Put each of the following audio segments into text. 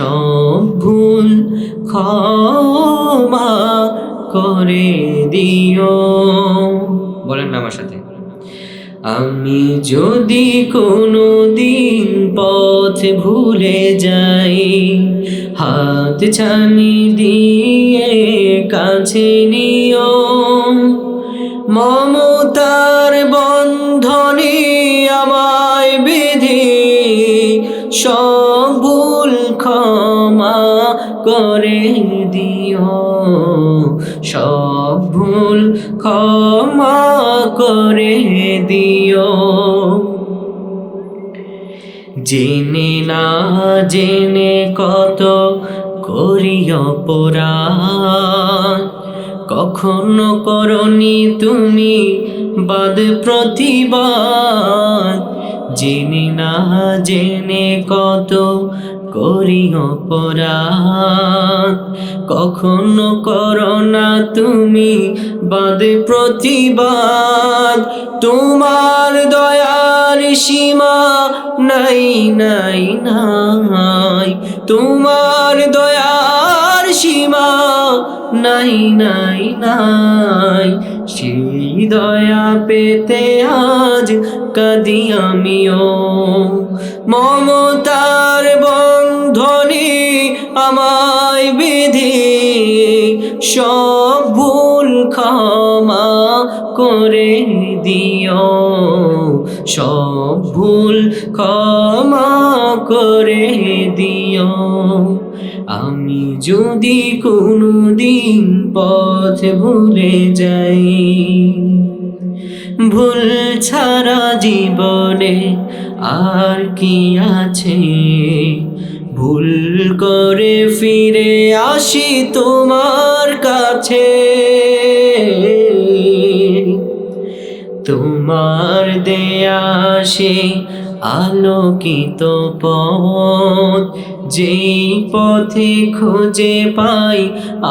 সব ভুল ক্ষমা করে দিও। বলেন না আমার সাথে। আমি যদি কোনো দিন পথ ভুলে যাই, হাত ছানি দিয়ে কাছে নিও। মমতার করে দিও। সব ভুল ক্ষমা করে দিও। জেনে না জেনে কত করি অপরাধ। কখনো করনি তুমি বাদ প্রতিবাদ। জেনে না জেনে কত করি অপরাধ কখনো করো না তুমি বাদে প্রতিবাদ। তোমার দয়ার সীমা নাই নাই নাই। তোমার দয়ার সীমা নাই নাই নাই। সেই দয়া পেতে আজ কাদি আমিও। বন্ধনে আমায় বিধি, সব ভুল ক্ষমা করে দিও। সব ভুল ক্ষমা করে দিও। আমি যদি কোনো দিন পথ ভুলে যাই, ভুল ছাড়া জীবনে আর কি আছে? ভুল করে ফিরে আসি তোমার কাছে। তোমার দেয়া আলোকিত পথ, যেই পথে খুঁজে পাই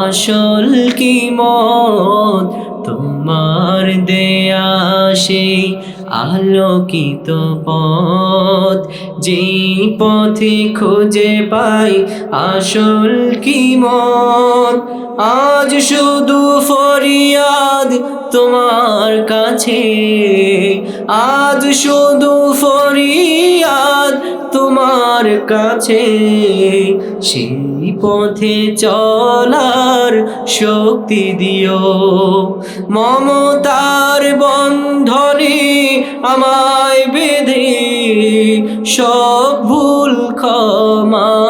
আসল কি মত? তোমার দেয়া সেই আলোকিত পথ, যেই পথে খুঁজে পাই আসল কি মন? আজ শুধু ফরিয়াদ তোমার কাছে, আজ শুধু ফরিয়াদ তোমার কাছে। সেই পথে চলার শক্তি দিও। মমতার বন্ধনে আমায় বেঁধে। সব ভুল ক্ষমা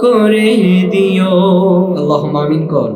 করে দিও। আল্লাহ মামিন কর।